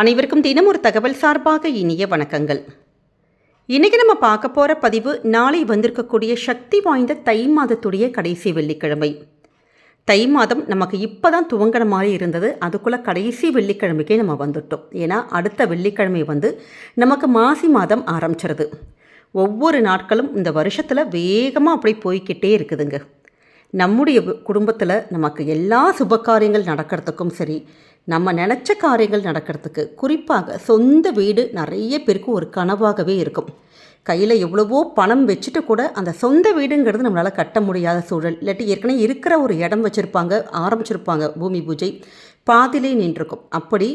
அனைவருக்கும் தினம் ஒரு தகவல் சார்பாக இனிய வணக்கங்கள். இன்றைக்கி நம்ம பார்க்க போகிற பதிவு நாளை வந்திருக்கக்கூடிய சக்தி வாய்ந்த தை மாதத்துடைய கடைசி வெள்ளிக்கிழமை. தை மாதம் நமக்கு இப்போ தான் துவங்கிற மாதிரி இருந்தது. அதுக்குள்ளே கடைசி வெள்ளிக்கிழமைக்கே நம்ம வந்துட்டோம். ஏன்னா அடுத்த வெள்ளிக்கிழமை வந்து நமக்கு மாசி மாதம் ஆரம்பிச்சிருது. ஒவ்வொரு நாட்களும் இந்த வருஷத்தில் வேகமாக அப்படி போய்க்கிட்டே இருக்குதுங்க. நம்முடைய குடும்பத்தில் நமக்கு எல்லா சுப காரியங்கள் நடக்கிறதுக்கும் சரி நம்ம நினச்ச காரியங்கள் நடக்கிறதுக்கு குறிப்பாக சொந்த வீடு நிறைய பேருக்கு ஒரு கனவாகவே இருக்கும். கையில் எவ்வளவோ பணம் வச்சுட்டு கூட அந்த சொந்த வீடுங்கிறது நம்மளால் கட்ட முடியாத சூழல். இல்லாட்டி ஏற்கனவே இருக்கிற ஒரு இடம் வச்சுருப்பாங்க ஆரம்பிச்சிருப்பாங்க பூமி பூஜை. பாதிலே நின்றுருக்கும் அப்படி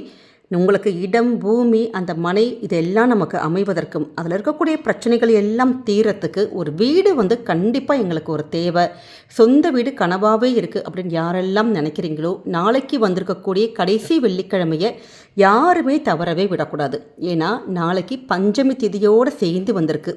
உங்களுக்கு இடம் பூமி அந்த மனை இதெல்லாம் நமக்கு அமைவதற்கும் அதில் இருக்கக்கூடிய பிரச்சனைகள் எல்லாம் தீரத்துக்கு ஒரு வீடு வந்து கண்டிப்பாக எங்களுக்கு ஒரு தேவை. சொந்த வீடு கனவாகவே இருக்குது அப்படின்னு யாரெல்லாம் நினைக்கிறீங்களோ நாளைக்கு வந்திருக்கக்கூடிய கடைசி வெள்ளிக்கிழமையை யாருமே தவறவே விடக்கூடாது. ஏன்னா நாளைக்கு பஞ்சமி திதியோடு சேர்ந்து வந்திருக்கு.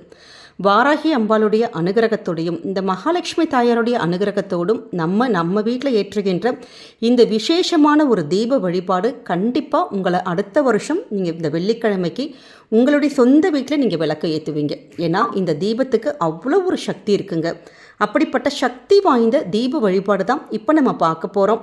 வாராகி அம்பாளுடைய அனுகிரகத்தோடையும் இந்த மகாலட்சுமி தாயாருடைய அனுகிரகத்தோடும் நம்ம நம்ம வீட்டில் ஏற்றுகின்ற இந்த விசேஷமான ஒரு தீப வழிபாடு கண்டிப்பாக உங்களை அடுத்த வருஷம் நீங்கள் இந்த வெள்ளிக்கிழமைக்கு உங்களுடைய சொந்த வீட்டில் நீங்கள் விளக்கு ஏற்றுவீங்க ஏன்னா இந்த தீபத்துக்கு அவ்வளோ ஒரு சக்தி இருக்குங்க. அப்படிப்பட்ட சக்தி வாய்ந்த தீப வழிபாடு தான் இப்போ நம்ம பார்க்க போகிறோம்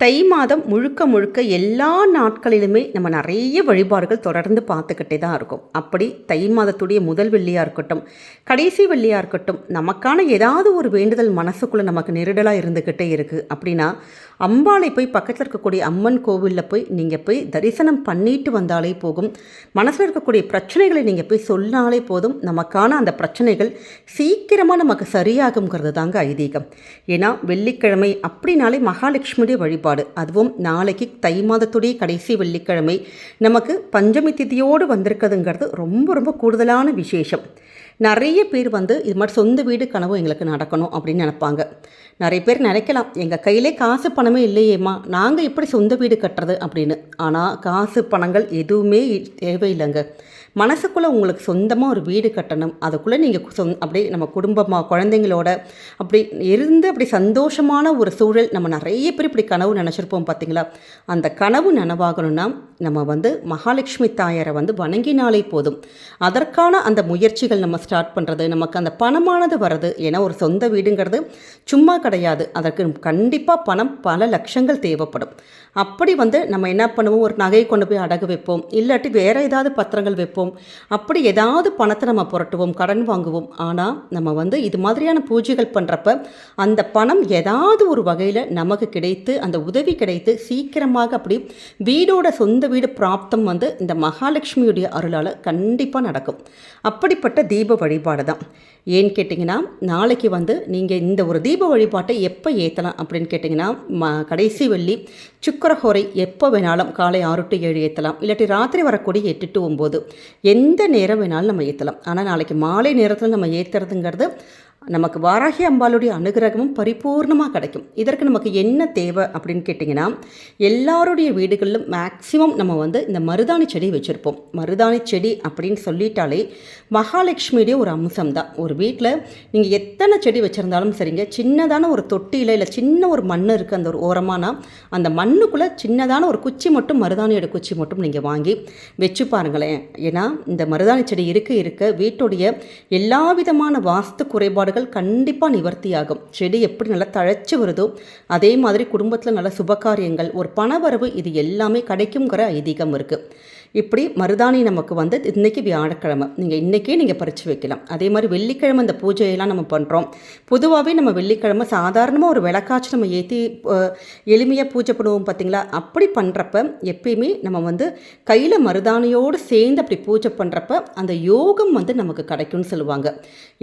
தை மாதம் முழுக்க முழுக்க எல்லா நாட்களிலுமே நம்ம நிறைய வழிபாடுகள் தொடர்ந்து பார்த்துக்கிட்டே தான் இருக்கும். அப்படி தை மாதத்துடைய முதல் வெள்ளியாக இருக்கட்டும் கடைசி வெள்ளியாக இருக்கட்டும் நமக்கான ஏதாவது ஒரு வேண்டுதல் மனசுக்குள்ளே நமக்கு நெருடலாக இருந்துக்கிட்டே இருக்குது அப்படின்னா அம்பாளை போய் பக்கத்தில் இருக்கக்கூடிய அம்மன் கோவிலில் போய் நீங்கள் போய் தரிசனம் பண்ணிட்டு வந்தாலே போகும் மனசில் இருக்கக்கூடிய பிரச்சனைகளை நீங்கள் போய் சொன்னாலே போதும். நமக்கான அந்த பிரச்சனைகள் சீக்கிரமாக நமக்கு சரியாகுங்கிறது தாங்க ஐதீகம். ஏன்னா வெள்ளிக்கிழமை அப்படின்னாலே மகாலட்சுமியுடைய வழிபாடு. வழிபாடு அதுவும் நாளைக்கு தை மாதத்துடைய கடைசி வெள்ளிக்கிழமை. நமக்கு பஞ்சமி திதியோடு வந்திருக்குதுங்கிறது ரொம்ப ரொம்ப கூடுதலான விசேஷம். நிறைய பேர் வந்து இது மாதிரி சொந்த வீடு கனவு எங்களுக்கு நடக்கணும் அப்படின்னு நினப்பாங்க. நிறைய பேர் நினைக்கலாம் எங்கள் கையிலே காசு பணமே இல்லையேம்மா நாங்கள் எப்படி சொந்த வீடு கட்டுறது அப்படின்னு. ஆனால் காசு பணங்கள் எதுவுமே தேவையில்லைங்க. மனசுக்குள்ளே உங்களுக்கு சொந்தமாக ஒரு வீடு கட்டணும். அதுக்குள்ளே நீங்கள் சொந் அப்படியே நம்ம குடும்பமாக குழந்தைங்களோட அப்படி இருந்து அப்படி சந்தோஷமான ஒரு சூழல் நம்ம நிறைய பேர் இப்படி கனவு நினச்சிருப்போம் பார்த்தீங்களா அந்த கனவு நனவாகணும்னா நம்ம வந்து மகாலட்சுமி தாயாரை வந்து வணங்கினாலே போதும். அதற்கான அந்த முயற்சிகள் நம்ம ஸ்டார்ட் பண்ணுறது நமக்கு அந்த பணமானது வர்றது ஏன்னா ஒரு சொந்த வீடுங்கிறது சும்மா கிடையாது. அதற்கு கண்டிப்பாக பணம் பல லட்சங்கள் தேவைப்படும். அப்படி வந்து நம்ம என்ன பண்ணுவோம்? ஒரு நகையை கொண்டு போய் அடகு வைப்போம். இல்லாட்டி வேறு ஏதாவது பத்திரங்கள் வைப்போம். அப்படி ஏதாவது பணத்தை நம்ம புரட்டுவோம் கடன் வாங்குவோம். ஆனால் நம்ம வந்து இது மாதிரியான பூஜைகள் பண்ணுறப்ப அந்த பணம் ஏதாவது ஒரு வகையில் நமக்கு கிடைத்து அந்த உதவி கிடைத்து சீக்கிரமாக அப்படி வீடோட சொந்த வீடு பிராப்தம் வந்து இந்த மகாலட்சுமியுடைய அருளால் கண்டிப்பாக நடக்கும். அப்படிப்பட்ட தீப வழிபாடு தான். ஏன்னு கேட்டிங்கன்னா நாளைக்கு வந்து நீங்கள் இந்த ஒரு தீப வழிபாட்டை எப்போ ஏற்றலாம் அப்படின்னு கேட்டிங்கன்னா ம கடைசி வெள்ளி சுக்கரஹோரை எப்போ வேணாலும் காலை ஆறு டு ஏழு ஏற்றலாம் இல்லாட்டி ராத்திரி வரக்கூடிய எட்டு டு ஒம்பது. எந்த நேரம் வேணாலும் நம்ம ஏற்றலாம் ஆனால் நாளைக்கு மாலை நேரத்தில் நம்ம ஏற்றுறதுங்கிறது நமக்கு வாராகி அம்பாளுடைய அனுகிரகமும் பரிபூர்ணமாக கிடைக்கும். இதற்கு நமக்கு என்ன தேவை அப்படின்னு கேட்டிங்கன்னா எல்லாருடைய வீடுகளிலும் மேக்சிமம் நம்ம வந்து இந்த மருதாணி செடி வச்சுருப்போம். மருதாணி செடி அப்படின்னு சொல்லிட்டாலே மகாலட்சுமியுடைய ஒரு அம்சம் தான் ஒரு வீட்டில் நீங்கள் எத்தனை செடி வச்சுருந்தாலும் சரிங்க சின்னதான ஒரு தொட்டியில் இல்லை சின்ன ஒரு மண் இருக்குது அந்த ஒரு ஓரமானா அந்த மண்ணுக்குள்ளே சின்னதான ஒரு குச்சி மட்டும் மருதாணியோட குச்சி மட்டும் நீங்கள் வாங்கி வச்சு பாருங்களேன். ஏன்னா இந்த மருதாணி செடி இருக்க இருக்க. வீட்டுடைய எல்லா விதமான வாஸ்து குறைபாடு குறைபாடுகள் கண்டிப்பாக நிவர்த்தியாகும். செடி எப்படி நல்லா தழைச்சி வருதோ அதே மாதிரி குடும்பத்தில் நல்ல சுபகாரியங்கள் ஒரு பணவரவு இது எல்லாமே கிடைக்குங்கிற ஐதீகம் இருக்குது இப்படி மருதாணி நமக்கு வந்து இன்றைக்கி வியாழக்கிழமை. நீங்கள் இன்றைக்கே நீங்கள் பறித்து வைக்கலாம். அதே மாதிரி வெள்ளிக்கிழமை இந்த பூஜையெல்லாம் நம்ம பண்ணுறோம் பொதுவாகவே நம்ம வெள்ளிக்கிழமை சாதாரணமாக ஒரு விளக்காச்சு நம்ம ஏற்றி எளிமையாக பூஜை பண்ணுவோம் பார்த்திங்களா அப்படி பண்ணுறப்ப எப்பயுமே நம்ம வந்து கையில் மருதாணியோடு சேர்ந்து அப்படி பூஜை பண்ணுறப்ப அந்த யோகம் வந்து நமக்கு கிடைக்கும்னு சொல்லுவாங்க.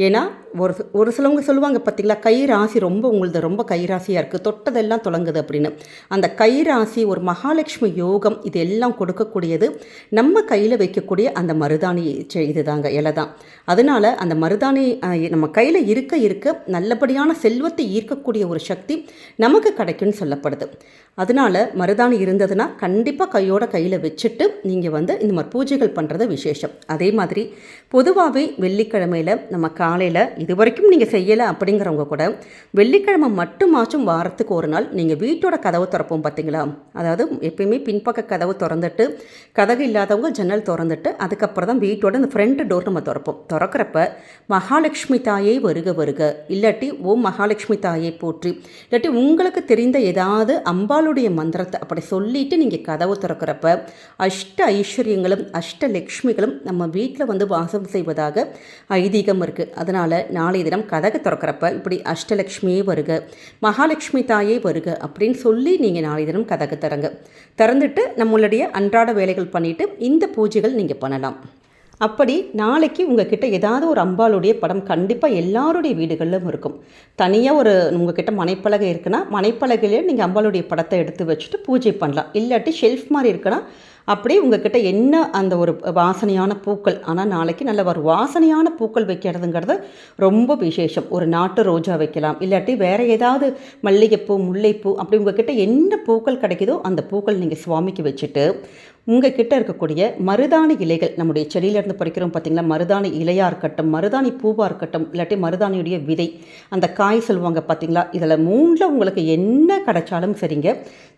ஏன்னா ஒரு ஒரு சிலவங்க சொல்லுவாங்க பார்த்திங்களா கை ராசி ரொம்ப உங்களது ரொம்ப கை ராசியாக இருக்குது தொட்டதெல்லாம் தொடங்குது அப்படின்னு. அந்த கை ராசி ஒரு மகாலட்சுமி யோகம் இது எல்லாம் கொடுக்கக்கூடியது நம்ம கையில் வைக்கக்கூடிய அந்த மருதாணி செ- இதுதாங்க இலை தான். அதனால் அந்த மருதாணி நம்ம கையில் இருக்க இருக்க நல்லபடியான செல்வத்தை ஈர்க்கக்கூடிய ஒரு சக்தி நமக்கு கிடைக்கும்னு சொல்லப்படுது. அதனால் மருதாணி இருந்ததுன்னா கண்டிப்பாக கையோட கையில் வச்சுட்டு நீங்கள் வந்து இந்த மாதிரி பூஜைகள் பண்ணுறது விசேஷம். அதே மாதிரி பொதுவாகவே வெள்ளிக்கிழமையில் நம்ம காலையில் இது வரைக்கும் நீங்கள் செய்யலை அப்படிங்கிறவங்க கூட வெள்ளிக்கிழமை மட்டுமாச்சும் வாரத்துக்கு ஒரு நாள் நீங்கள் வீட்டோட கதவு திறப்போம் பார்த்தீங்களா அதாவது எப்பயுமே பின்பக்க கதவு திறந்துட்டு கதவு இல்லாதவங்க ஜன்னல் திறந்துட்டு அதுக்கப்புறம் தான் வீட்டோட இந்த ஃப்ரண்ட் டோர் நம்ம திறப்போம். திறக்கிறப்ப மகாலட்சுமி தாயை வருக வருக. இல்லாட்டி ஓம் மகாலட்சுமி தாயை போற்றி. இல்லாட்டி உங்களுக்கு தெரிந்த ஏதாவது அம்பாளுடைய மந்திரத்தை அப்படி சொல்லிட்டு நீங்கள் கதவு திறக்கிறப்ப அஷ்ட ஐஸ்வர்யங்களும் அஷ்ட லக்ஷ்மிகளும் நம்ம வீட்டில் வந்து வாசம் செய்வதாக ஐதீகம் இருக்குது அதனால் நாளைய தினம் கதகை திறக்கிறப்ப இப்படி அஷ்டலக்ஷ்மியே வருக மகாலட்சுமி தாயே வருக அப்படின்னு சொல்லி நீங்கள் நாளைய தினம் கதகை திறங்க. திறந்துட்டு நம்மளுடைய அன்றாட வேலைகள் பண்ணிவிட்டு இந்த பூஜைகள் நீங்கள் பண்ணலாம். அப்படி நாளைக்கு உங்ககிட்ட ஏதாவது ஒரு அம்பாளுடைய படம் கண்டிப்பாக எல்லாருடைய வீடுகளிலும் இருக்கும். தனியாக ஒரு உங்ககிட்ட மனைப்பலகை இருக்குன்னா மனைப்பலகையிலே நீங்கள் அம்பாளுடைய படத்தை எடுத்து வச்சுட்டு பூஜை பண்ணலாம். இல்லாட்டி ஷெல்ஃப் மாதிரி இருக்குன்னா அப்படியே உங்ககிட்ட என்ன அந்த ஒரு வாசனையான பூக்கள் ஆனால் நாளைக்கு நல்ல ஒரு வாசனையான பூக்கள் வைக்கிறதுங்கிறது ரொம்ப விசேஷம். ஒரு நாட்டு ரோஜா வைக்கலாம் இல்லாட்டி வேறு ஏதாவது மல்லிகைப்பூ முல்லைப்பூ அப்படி உங்ககிட்ட என்ன பூக்கள் கிடைக்குதோ அந்த பூக்கள் நீங்கள் சுவாமிக்கு வச்சுட்டு உங்கள் கிட்ட இருக்கக்கூடிய மருதாணி இலைகள் நம்முடைய செடியிலேருந்து பறிக்கிறோம் பார்த்தீங்களா மருதாணி இலையாக இருக்கட்டும் மருதாணி பூவாக இருக்கட்டும் இல்லாட்டி மருதாணியுடைய விதை அந்த காய் சொல்லுவாங்க பார்த்திங்களா இதில் மூணில் உங்களுக்கு என்ன கிடைச்சாலும் சரிங்க.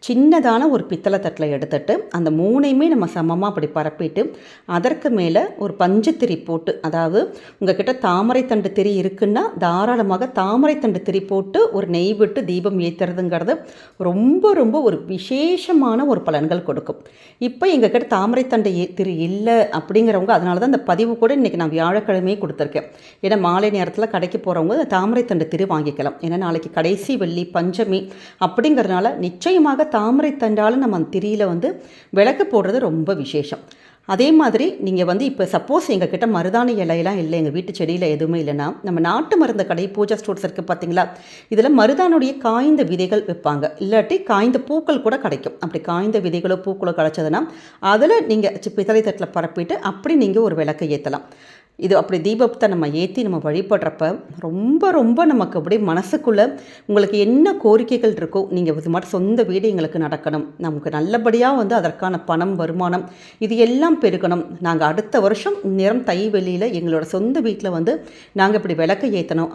சின்னதான ஒரு பித்தளை தட்டில் எடுத்துட்டு அந்த மூணையுமே நம்ம சமமாக அப்படி பரப்பிட்டு அதற்கு மேலே ஒரு பஞ்சுத்திரி போட்டு அதாவது உங்ககிட்ட தாமரை தண்டு திரி இருக்குன்னா தாராளமாக தாமரை தண்டு திரி போட்டு ஒரு நெய் விட்டு தீபம் ஏற்றுறதுங்கிறது ரொம்ப ரொம்ப ஒரு விசேஷமான ஒரு பலன்கள் கொடுக்கும். இப்போ எங்ககிட்ட தாமரை தண்டை திரு இல்லை அப்படிங்கிறவங்க அதனால தான் இந்த பதிவு கூட இன்றைக்கி நான் வியாழக்கிழமையே கொடுத்துருக்கேன். ஏன்னா மாலை நேரத்தில் கடைக்கு போகிறவங்க தாமரை தண்டு திரு வாங்கிக்கலாம். ஏன்னா நாளைக்கு கடைசி வெள்ளி பஞ்சமி அப்படிங்கிறதுனால நிச்சயமாக தாமரை தண்டால் நம்ம அந்த திரியில் வந்து விளக்கு போடுறது ரொம்ப விசேஷம். அதே மாதிரி நீங்கள் வந்து இப்போ சப்போஸ் எங்கள் கிட்ட மருதாணி இலையெல்லாம் இல்லை எங்கள் வீட்டு செடியில் எதுவுமே இல்லைன்னா நம்ம நாட்டு மருந்து கடை பூஜா ஸ்டோர்ஸ் இருக்குது பார்த்தீங்களா இதில் மருதானுடைய காய்ந்த விதைகள் விற்பாங்க. இல்லாட்டி காய்ந்த பூக்கள் கூட கிடைக்கும். அப்படி காய்ந்த விதைகளோ பூக்களோ கிடைச்சதுன்னா அதில் நீங்கள் பித்தளை தட்டில் பரப்பிட்டு அப்படி நீங்கள் ஒரு விளக்கை ஏற்றலாம் இது அப்படி தீபத்தை நம்ம ஏற்றி நம்ம வழிபடுறப்ப ரொம்ப ரொம்ப நமக்கு அப்படியே மனசுக்குள்ளே உங்களுக்கு என்ன கோரிக்கைகள் இருக்கோ நீங்கள் இது மாதிரி சொந்த வீடு எங்களுக்கு நடக்கணும். நமக்கு நல்லபடியாக வந்து அதற்கான பணம் வருமானம் இது எல்லாம் பெருகணும். நாங்கள் அடுத்த வருஷம் நிறம் தை வெளியில் எங்களோட சொந்த வீட்டில் வந்து நாங்கள் இப்படி விளக்கு ஏற்றணும்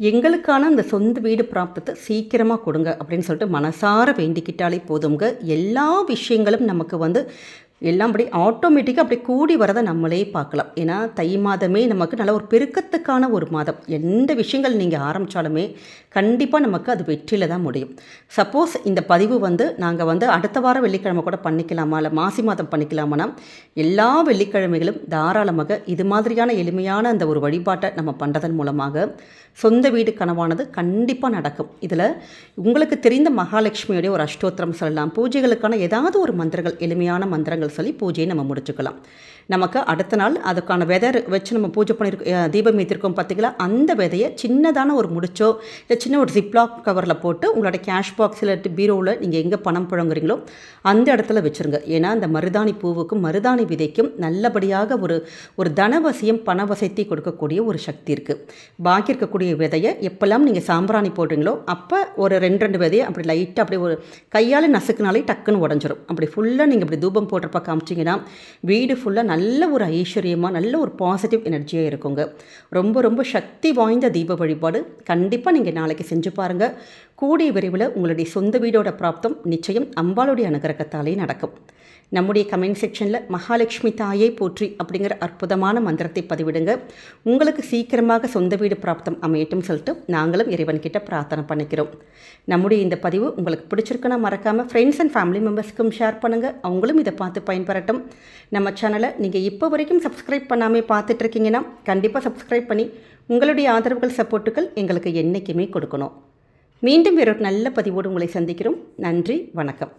எங்களுக்கான அந்த சொந்த வீடு பிராப்தத்தை சீக்கிரமாக கொடுங்க அப்படின்னு சொல்லிட்டு மனசார வேண்டிக்கிட்டாலே போதுங்க எல்லா விஷயங்களும் நமக்கு வந்து எல்லாம் அப்படி ஆட்டோமேட்டிக்காக அப்படி கூடி வரதை நம்மளே பார்க்கலாம். ஏன்னா தை மாதமே நமக்கு நல்ல ஒரு பெருக்கத்துக்கான ஒரு மாதம். எந்த விஷயங்கள் நீங்கள் ஆரம்பித்தாலுமே கண்டிப்பாக நமக்கு அது வெற்றியில் தான் முடியும். சப்போஸ் இந்த பதிவு வந்து நாங்கள் வந்து அடுத்த வாரம் வெள்ளிக்கிழமை கூட பண்ணிக்கலாமா? இல்லை மாசி மாதம் பண்ணிக்கலாமான்னா எல்லா வெள்ளிக்கிழமைகளும் தாராளமாக இது மாதிரியான எளிமையான அந்த ஒரு வழிபாட்டை நம்ம பண்ணுறதன் மூலமாக சொந்த வீடு கனவானது கண்டிப்பாக நடக்கும். இதில் உங்களுக்கு தெரிந்த மகாலட்சுமியுடைய ஒரு அஷ்டோத்திரம் சொல்லலாம். பூஜைகளுக்கான ஏதாவது ஒரு மந்திரங்கள் எளிமையான மந்திரங்கள் சொல்லி பூஜையை நம்ம முடிச்சுக்கலாம். நமக்கு அடுத்த நாள் அதுக்கான விதை வச்சு நம்ம பூஜை பண்ணியிருக்கோம் தீபம் ஏற்றிருக்கோம் பார்த்தீங்களா அந்த விதையை சின்னதான ஒரு முடிச்சோ இல்லை சின்ன ஒரு ஜிப்லாக் கவரில் போட்டு உங்களோட கேஷ் பாக்ஸில் பீரோவில் நீங்கள் எங்கே பணம் புழங்குறீங்களோ அந்த இடத்துல வச்சுருங்க. ஏன்னா அந்த மருதாணி பூவுக்கும் மருதாணி விதைக்கும் நல்லபடியாக ஒரு ஒரு தனவசியம் பணவசத்தை கொடுக்கக்கூடிய ஒரு சக்தி இருக்குது பாக்கி இருக்கக்கூடிய விதையை எப்போல்லாம் நீங்கள் சாம்பிராணி போடுறீங்களோ அப்போ ஒரு ரெண்டு ரெண்டு விதையை அப்படி லைட்டாக அப்படியே ஒரு கையால் நசுக்குனாலே டக்குன்னு உடஞ்சிரும். அப்படி ஃபுல்லாக நீங்கள் இப்படி தூபம் போடுறப்ப காமிச்சிங்கன்னா வீடு ஃபுல்லாக நல்ல ஒரு ஐஸ்வர்யமாக நல்ல ஒரு பாசிட்டிவ் எனர்ஜியாக இருக்குங்க. ரொம்ப ரொம்ப சக்தி வாய்ந்த தீப வழிபாடு கண்டிப்பாக நீங்கள் நாளைக்கு செஞ்சு பாருங்கள் கூடிய விரைவில் உங்களுடைய சொந்த வீடோட பிராப்தம் நிச்சயம் அம்பாளுடைய அனுகிரகத்தாலே நடக்கும். நம்முடைய கமெண்ட் செக்ஷனில் மகாலட்சுமி தாயை போற்றி அப்படிங்கிற அற்புதமான மந்திரத்தை பதிவிடுங்க. உங்களுக்கு சீக்கிரமாக சொந்த வீடு பிராப்தம் அமையட்டும் சொல்லிட்டு நாங்களும் இறைவன்கிட்ட பிரார்த்தனை பண்ணிக்கிறோம். நம்முடைய இந்த பதிவு உங்களுக்கு பிடிச்சிருக்குன்னா மறக்காமல் ஃப்ரெண்ட்ஸ் அண்ட் ஃபேமிலி மெம்பர்ஸ்க்கும் ஷேர் பண்ணுங்கள் அவங்களும் இதை பார்த்து பயன்பெறட்டும். நம்ம சேனலை நீங்கள் இப்போ வரைக்கும் சப்ஸ்கிரைப் பண்ணாமல் பார்த்துட்டு இருக்கீங்கன்னா கண்டிப்பாக சப்ஸ்கிரைப் பண்ணி உங்களுடைய ஆதரவுகள் சப்போர்ட்டுகள் எங்களுக்கு என்றைக்குமே கொடுக்கணும். மீண்டும் வேறொரு நல்ல பதிவோடு உங்களை சந்திக்கிறோம். நன்றி வணக்கம்.